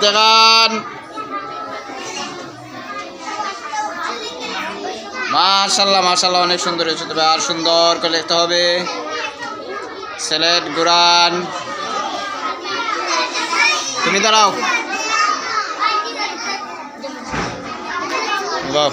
দেখান। মাশাল্লাহ মাশাল্লাহ, অনেক সুন্দর হয়েছে তবে আর সুন্দর করে লিখতে হবে। সেলেট গুরান তুমি দাঁড়াও। বাহ।